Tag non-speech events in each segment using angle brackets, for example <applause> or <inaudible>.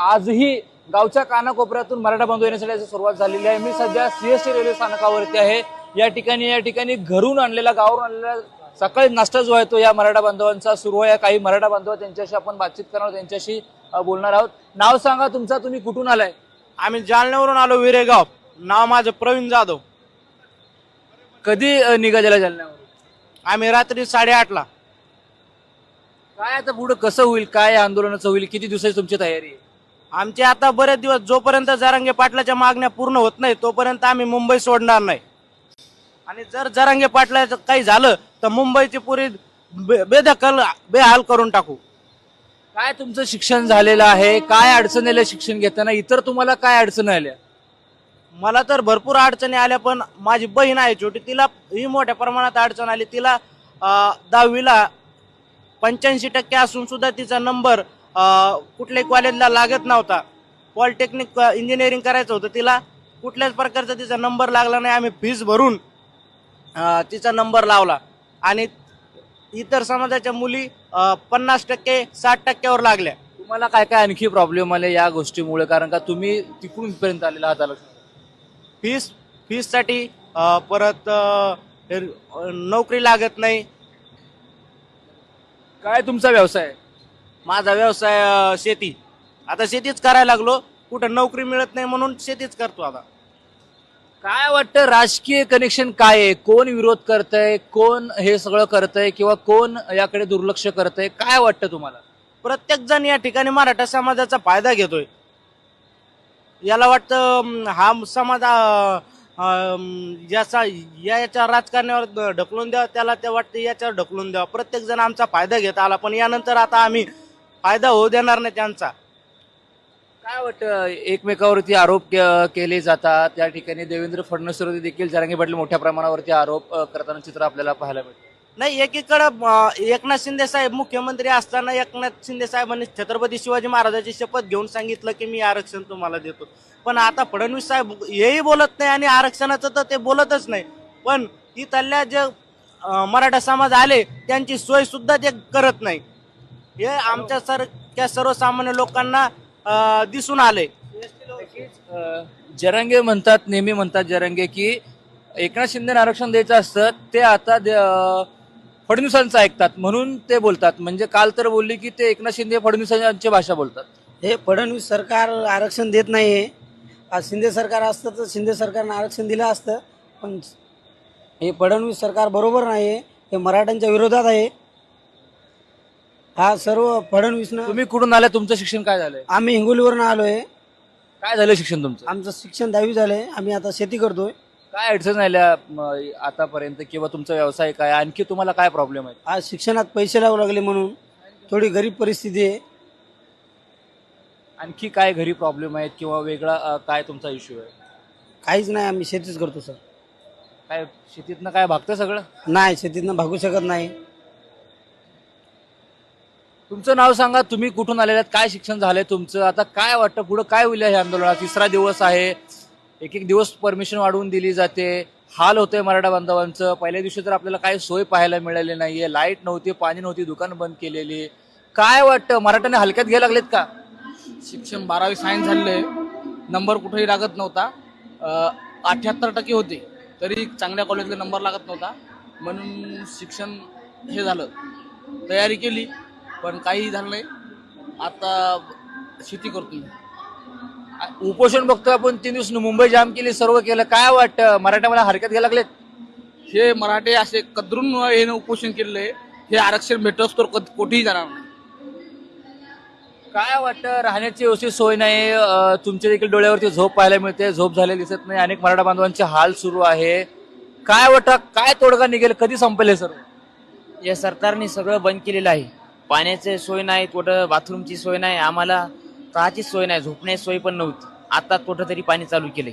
आजही गावच्या कानाकोपऱ्यातून मराठा बांधव येण्यासाठी सुरुवात झालेली आहे. मी सध्या सीएसटी रेल्वे स्थानकावरती आहे. या ठिकाणी या ठिकाणी घरून आणलेला गावावरून आणलेला सकाळी नाश्ता जो आहे तो या मराठा बांधवांचा सुरू आहे. काही मराठा बांधव त्यांच्याशी आपण बातचीत करणार त्यांच्याशी बोलणार आहोत. नाव सांगा तुमचा तुम्ही कुठून आलाय? आम्ही जालन्यावरून आलो विरेगाव. नाव माझं प्रवीण जाधव. कधी निघालेला जालन्यावर आम्ही रात्री साडेआठला. काय आता पुढे कसं होईल काय आंदोलनाचं होईल किती दिवसाची तुमची तयारी आहे? आमचे आता बरेच दिवस जोपर्यंत जरांगे पाटलाच्या मागण्या पूर्ण होत नाही तोपर्यंत आम्ही मुंबई सोडणार नाही. आणि जर जरांगे पाटलाचं काही झालं तर मुंबईची पुरी बे- बेदखल बेहाल करून टाकू. काय तुमचं शिक्षण झालेलं आहे? काय अडचण आल्या शिक्षण घेताना? इतर तुम्हाला काय अडचण आल्या? मला तर भरपूर अडचणी आल्या पण माझी बहीण आहे छोटी तिला ही मोठ्या प्रमाणात अडचण आली. तिला अं, दहावीला पंच्याऐंशी टक्के असून सुद्धा तिचा नंबर कुठल्याही कॉलेजला लागत नव्हता. पॉलिटेक्निक इंजिनिअरिंग करायचं होतं तिला. कुठल्याच प्रकारचा तिचा नंबर लागला नाही. आम्ही फीस भरून तिचा नंबर लावला. आणि इतर समाजाच्या मुली पन्नास टक्के साठ टक्क्यावर लागल्या. तुम्हाला काय काय आणखी प्रॉब्लेम आले या गोष्टीमुळे? कारण का तुम्ही तिकडून इथपर्यंत आलेला आहात. फीस फीससाठी अं, परत नोकरी लागत नाही. काय तुमचा व्यवसाय? माझा व्यवसाय अं, शेती. आता शेतीच करायला लागलो. कुठं नोकरी मिळत नाही म्हणून शेतीच करतो आता. काय वाटतं राजकीय कनेक्शन काय आहे? कोण विरोध करतय? कोण हे सगळं करतय? किंवा कोण याकडे दुर्लक्ष करतय? काय वाटतं तुम्हाला? प्रत्येक जण या ठिकाणी मराठा समाजाचा फायदा घेतोय. याला वाटतं अं, हा समाज अं, अं, याचा या याच्या राजकारणावर ढकलून द्यावा त्याला ते वाटतं याच्यावर ढकलून द्यावा. प्रत्येक जण आमचा फायदा घेत आला. पण यानंतर आता आम्ही फायदा होऊ देणार नाही त्यांचा. काय वाटतं एकमेकावरती आरोप के- केले जातात? त्या ठिकाणी देवेंद्र फडणवीसवरती देखील जरांगे पाटील मोठ्या प्रमाणावरती आरोप अ, करताना चित्र आपल्याला पाहायला मिळतं. नाही एकीकडं अं, एकनाथ शिंदे साहेब मुख्यमंत्री असताना एकनाथ शिंदे साहेबांनी छत्रपती शिवाजी महाराजाची शपथ घेऊन सांगितलं की मी आरक्षण तुम्हाला देतो. पण आता फडणवीस साहेब हेही बोलत नाही आणि आरक्षणाचं तर ते बोलतच नाही. पण इथल्या जे अं, मराठा समाज आले त्यांची सोय सुद्धा ते करत नाही. हे आमच्या सारख्या सर्वसामान्य लोकांना अं, दिसून आले अ, जरांगे म्हणतात नेहमी म्हणतात जरांगे की एकनाथ शिंदे आरक्षण द्यायचं असतं ते आता दे- अ, फडणवीसांचं ऐकतात म्हणून ते बोलतात. म्हणजे काल तर बोलली की ते एकनाथ शिंदे फडणवीसांची भाषा बोलतात. हे फडणवीस सरकार आरक्षण देत नाही आहे आज शिंदे सरकार असतं तर शिंदे सरकारनं आरक्षण दिलं असतं पण हे फडणवीस सरकार बरोबर नाही आहे हे मराठ्यांच्या विरोधात आहे. हा सर्व फडणवीसनं तुम्ही कुठून आले? तुमचं शिक्षण काय झालंय? आम्ही हिंगोलीवरून आलो आहे काय झालं शिक्षण तुमचं? आमचं शिक्षण दहावी झालं आहे आम्ही आता शेती करतोय. काय अडचण आल्या म, आतापर्यंत किंवा तुमचा व्यवसाय काय? आणखी तुम्हाला काय प्रॉब्लेम आहे आज शिक्षणात पैसे लावू लागले म्हणून. थोडी गरीब परिस्थिती आहे. आणखी काय घरी प्रॉब्लेम आहेत किंवा वेगळा अ, काय तुमचा इश्यू आहे? काहीच नाही. आम्ही शेतीच करतो सर. काय शेतीतनं काय भागतं सगळं? नाही शेतीतनं भागू शकत नाही. तुमचं नाव सांगा तुम्ही कुठून आलेले आहेत काय शिक्षण झालंय तुमचं? आता काय वाटतं पुढं काय होईल हे आंदोलनात? तिसरा दिवस आहे एक एक दिवस परमिशन वाढवून दिली जाते. हाल होतंय मराठा बांधवांचं. पहिल्या दिवशी तर आपल्याला काय सोय पाहायला मिळाली नाहीये. लाइट नव्हती पाणी नव्हती दुकान बंद केलेली. काय वाटतं मराठ्याने हलक्यात घ्यायला लागलेत का? शिक्षण बारावी सायन्स झालेले आहे. नंबर कुठेही लागत नव्हता. अठ्याहत्तर टक्के होते. तरी चांगल्या कॉलेजला नंबर लागत नव्हता. म्हणून शिक्षण हे झालं. तयारी केली. पण काही झालं नाही. आता शेती करतो मी उपोषण बघतोय आपण तीन दिवस मुंबई जाम केली सर्व केलं. काय वाटतं? मराठ्याला हरकत घ्यायला लागलेत? हे मराठे असे कदरून हे उपोषण केलेलं आहे हे आरक्षण भेटत तर कध- कुठेही जाणार नाही. काय वाटतं? राहण्याची व्यवस्थित सोय नाही. अं, तुमच्या देखील डोळ्यावरती झोप पाहायला मिळते. झोप झालेली दिसत नाही. अनेक मराठा बांधवांचे हाल सुरू आहे. काय वाटतं? काय तोडगा निघेल? कधी संपेल हे सर्व? या सरकारने सगळं बंद केलेलं आहे. पाण्याची सोय नाही कुठं बाथरूमची सोय नाही आम्हाला राहायची सोय नाही झोपण्याची सोय पण नव्हती. आता कुठं तरी पाणी चालू केलंय.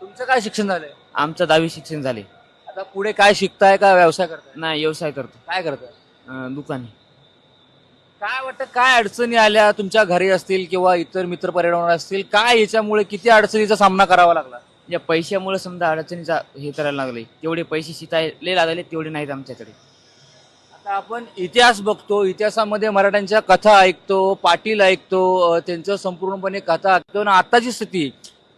तुमचं काय शिक्षण झालंय? आमचं दहावी शिक्षण झाले आता पुढे काय शिकताय का व्यवसाय करताय? नाही व्यवसाय करतो. काय करताय? अं, दुकान. काय वाटतं काय अडचणी आल्या? तुमच्या घरी असतील किंवा इतर मित्र परिवार असतील काय याच्यामुळे किती अडचणीचा सामना करावा लागला? या पैशामुळे समजा अडचणीचा हे करायला लागले. तेवढे पैसे शिकायला लागले तेवढे नाहीत आमच्याकडे. आपण इतिहास बघतो इतिहासामध्ये मराठ्यांच्या कथा ऐकतो पाटील ऐकतो त्यांचं संपूर्णपणे कथा ऐकतो. आणि आताची स्थिती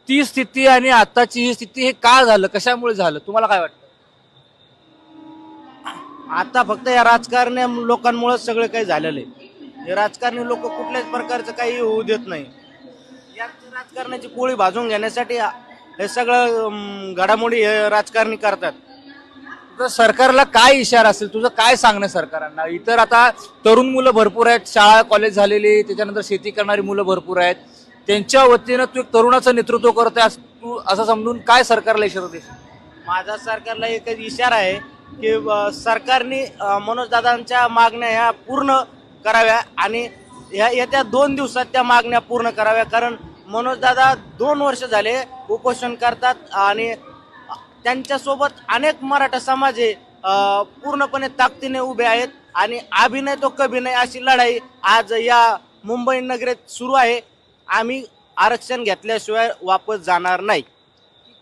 ती स्थिती आणि आताची ही स्थिती हे का झालं कशामुळे झालं? तुम्हाला काय वाटतं? आता फक्त या राजकारण्या लोकांमुळे सगळं काही झालेलं आहे. हे राजकारणी लोक कुठल्याच प्रकारचं काही होऊ देत नाही. या राजकारणाची पोळी भाजून घेण्यासाठी हे सगळं घडामोडी हे राजकारणी करतात. तर सरकारला काय इशारा असेल? तुझं काय सांगणं सरकारांना? इतर आता तरुण मुलं भरपूर आहेत शाळा कॉलेज झालेली त्याच्यानंतर शेती करणारी मुलं भरपूर आहेत. त्यांच्या वतीनं तू एक तरुणाचं नेतृत्व करत आहेस तू असं समजून काय सरकारला इशारा देशील? माझा सरकारला एकच इशारा आहे की सरकारने मनोजदादांच्या मागण्या ह्या पूर्ण कराव्या आणि ह्या येत्या दोन दिवसात त्या मागण्या पूर्ण कराव्या. कारण मनोजदादा दोन वर्ष झाले उपोषण करतात आणि त्यांच्यासोबत अनेक मराठा समाज हे पूर्णपणे ताकदीने उभे आहेत आणि अभिनय तो कभी नाही अशी लढाई आज या मुंबई नगरीत सुरू आहे. आम्ही आरक्षण घेतल्याशिवाय वापस जाणार नाही.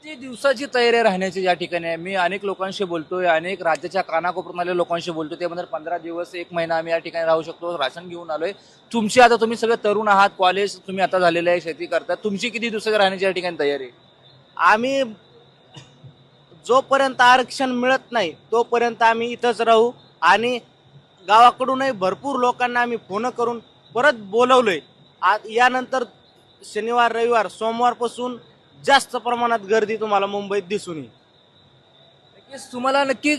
किती दिवसाची तयारी राहण्याची या ठिकाणी आहे? मी अनेक लोकांशी बोलतोय अनेक राज्याच्या कानाकोपरून आलेल्या लोकांशी बोलतोय ते म्हणजे पंधरा दिवस एक महिना आम्ही या ठिकाणी राहू शकतो राशन घेऊन आलोय. तुमची आता तुम्ही सगळे तरुण आहात कॉलेज तुम्ही आता झालेले आहे शेती करता तुमची किती दिवसाची राहण्याची या ठिकाणी तयारी आहे? आम्ही जोपर्यंत आरक्षण मिळत नाही तोपर्यंत आम्ही इथंच राहू आणि गावाकडूनही भरपूर लोकांना आम्ही फोन करून परत बोलवलोय. आ यानंतर शनिवार रविवार सोमवारपासून जास्त प्रमाणात गर्दी तुम्हाला मुंबईत दिसून येईल. नक्कीच तुम्हाला नक्की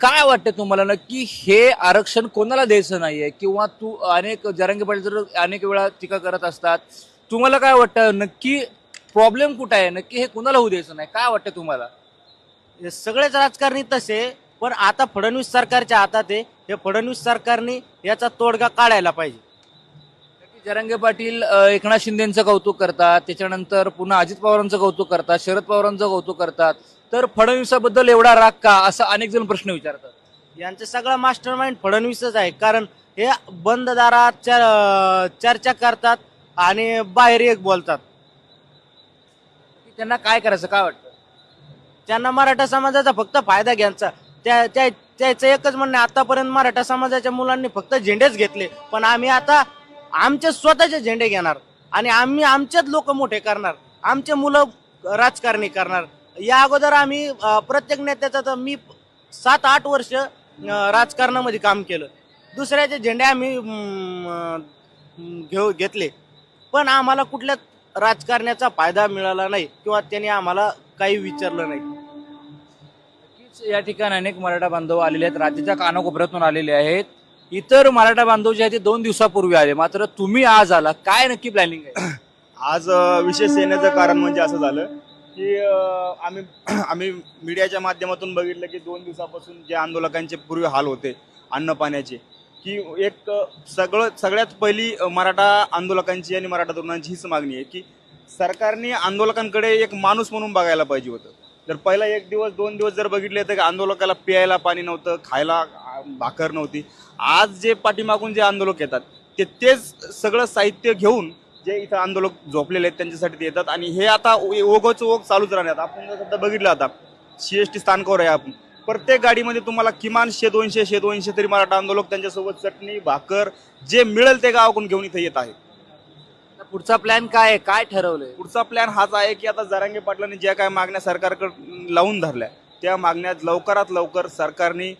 काय वाटतं तुम्हाला? नक्की हे आरक्षण कोणाला द्यायचं नाहीये? किंवा तू अनेक जरांगे पाटील अनेक वेळा टीका करत असतात. तुम्हाला काय वाटतं? नक्की प्रॉब्लेम कुठं आहे? नक्की हे कुणाला होऊ द्यायचं नाही? काय वाटतं तुम्हाला? हे सगळेच राजकारणी तसे पण आता फडणवीस सरकारच्या हातात आहे. हे फडणवीस सरकारने याचा तोडगा काढायला पाहिजे. जरांगे पाटील अं, एकनाथ शिंदेचं कौतुक करतात त्याच्यानंतर पुन्हा अजित पवारांचं कौतुक करतात शरद पवारांचं कौतुक करतात. तर फडणवीसाबद्दल एवढा राग का? असं अनेक जण प्रश्न विचारतात. यांचं सगळं मास्टर माइंड फडणवीसच आहे. कारण हे बंद दारात चर- चर्चा करतात आणि बाहेर एक बोलतात. त्यांना काय करायचं? काय वाटतं? त्यांना मराठा समाजाचा फक्त फायदा घ्यायचा त्या त्या- त्याचं एकच म्हणणं आतापर्यंत मराठा समाजाच्या मुलांनी फक्त झेंडेच घेतले. पण आम्ही आता आमचे स्वतःचे झेंडे घेणार आणि आम्ही आमचेच लोक मोठे करणार आमचे मुलं राजकारणी करणार. या अगोदर आम्ही प्रत्येक नेत्याचा तर मी सात आठ वर्ष राजकारणामध्ये काम केलं. दुसऱ्याचे झेंडे आम्ही घेऊ घेतले. पण आम्हाला कुठल्या राजकारण्याचा फायदा मिळाला नाही किंवा त्यांनी आम्हाला काही विचारलं नाही. या ठिकाणी अनेक मराठा बांधव आलेले आहेत. राज्याच्या कानाकोपऱ्यातून आलेले आहेत. इतर मराठा बांधव जे आहेत ते दोन दिवसापूर्वी आले. मात्र तुम्ही आज आला काय नक्की प्लॅनिंग आहे? <clears throat> आज विशेष येण्याचं कारण म्हणजे असं झालं की आम्ही <clears throat> आम्ही मीडियाच्या माध्यमातून बघितलं की दोन दिवसापासून जे आंदोलकांचे पूर्वी हाल होते अन्न पाण्याचे की एक सगळं सगळ्यात पहिली मराठा आंदोलकांची आणि मराठा तरुणांची हीच मागणी आहे की सरकारने आंदोलकांकडे एक माणूस म्हणून बघायला पाहिजे होतं. जर पहिला एक दिवस दोन दिवस जर बघितले तर आंदोलकाला प्यायला पाणी नव्हतं खायला भाकर नव्हती. आज जे पाठीमागून जे आंदोलक येतात ते तेच सगळं साहित्य घेऊन जे इथं आंदोलक झोपलेले आहेत त्यांच्यासाठी ते येतात. आणि हे आता ओ- ओघच ओघ चालूच राहण्यात आपण जर सध्या बघितलं आता सी एस टी स्थानकावर आहे आपण. प्रत्येक गाडीमध्ये तुम्हाला किमान शे दोनशे शे दोनशे तरी मराठा आंदोलक त्यांच्यासोबत चटणी भाकर जे मिळेल ते गावाकडून घेऊन इथं येत आहेत पुढचा प्लॅन काय आहे? काय ठरवलंय? पुढचा प्लॅन हाच आहे की आता जरांगे पाटलांनी ज्या काय मागण्या सरकारकडे लावून धरल्या त्या मागण्या लवकरात लवकर सरकारने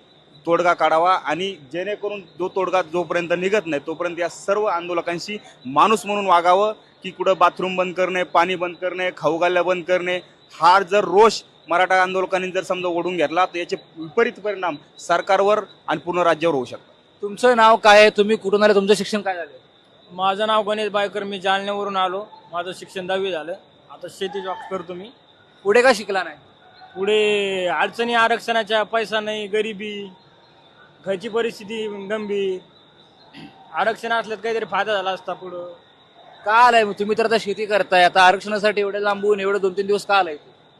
तोडगा काढावा आणि जेणेकरून जो तोडगा जोपर्यंत निघत नाही तोपर्यंत या सर्व आंदोलकांशी माणूस म्हणून वागावं की कुठं बाथरूम बंद करणे पाणी बंद करणे खाऊ गाल्ल्या बंद करणे. हा जर रोष मराठा आंदोलकांनी जर समजा ओढून घेतला तर याचे विपरीत परिणाम सरकारवर आणि पूर्ण राज्यावर होऊ शकतात. तुमचं नाव काय आहे? तुम्ही कुठून आले? तुमचं शिक्षण काय झालं? माझं नाव गणेश बायकर मी जालन्यावरून आलो. माझं शिक्षण दहावी झालं. आता शेती जॉब करतो मी. पुढे का शिकला नाही? पुढे अडचणी आरक्षणाच्या पैसा नाही गरिबी घरची परिस्थिती गंभीर. आरक्षण असल्यात काहीतरी फायदा झाला असता पुढं. का आलाय? मग तुम्ही तर आता शेती करताय. आता आरक्षणासाठी एवढे लांबून एवढे दोन तीन दिवस का आलाय?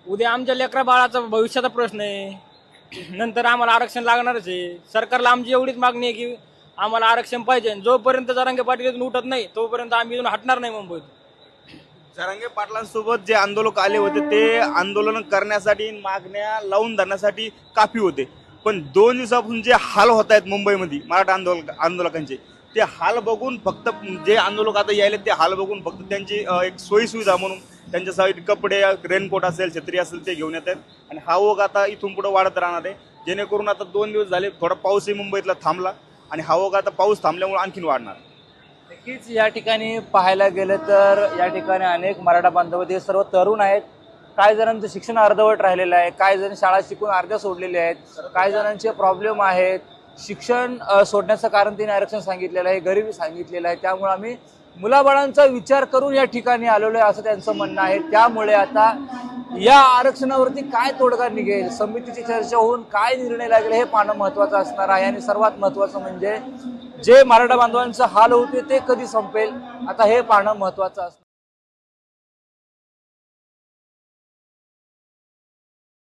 उद्या आमच्या लेकरा बाळाचा भविष्याचा प्रश्न आहे. नंतर आम्हाला आरक्षण लागणारच आहे. सरकारला आमची एवढीच मागणी आहे की आम्हाला आरक्षण पाहिजे. जोपर्यंत जरांगे पाटील इथून उठत नाही तोपर्यंत आम्ही इथून हटणार नाही मुंबईत. जरांगे पाटलांसोबत जे आंदोलक आले होते ते आंदोलन करण्यासाठी मागण्या लावून धरण्यासाठी काफी होते. पण दोन दिवसापासून जे हाल होत आहेत मुंबईमध्ये मराठा आंदोलक आंदोलकांचे ते हाल बघून फक्त जे आंदोलक आता यायले ते हाल बघून फक्त त्यांची अं, एक सोयीसुविधा म्हणून त्यांच्यासाठी कपडे रेनकोट असेल छत्री असेल ते घेऊन येत आहेत आणि हा ओघ आता इथून पुढे वाढत राहणार आहे. जेणेकरून आता दोन दिवस झाले थोडा पाऊसही मुंबईतला थांबला. आणि हा ओघ आता पाऊस थांबल्यामुळे आणखीन वाढणार. नक्कीच या ठिकाणी पाहायला गेलं तर या ठिकाणी अनेक मराठा बांधव ते सर्व तरुण आहेत. काही जणांचं शिक्षण अर्धवट राहिलेलं आहे काही जण शाळा शिकून अर्ध्या सोडलेले आहेत काही जणांचे प्रॉब्लेम आहेत. शिक्षण सोडण्याचं कारण तिने आरक्षण सांगितलेलं आहे गरिबी सांगितलेलं आहे. त्यामुळे आम्ही मुलाबाळांचा विचार करून या ठिकाणी आलेलो आहे असं त्यांचं म्हणणं आहे. त्यामुळे आता या आरक्षणावरती काय तोडगा निघेल? समितीची चर्चा होऊन काय निर्णय लागेल हे पाहणं महत्वाचं असणार आहे आणि सर्वात महत्वाचं म्हणजे जे मराठा बांधवांचं हाल होते ते कधी संपेल? आता हे पाहणं महत्वाचं असणार.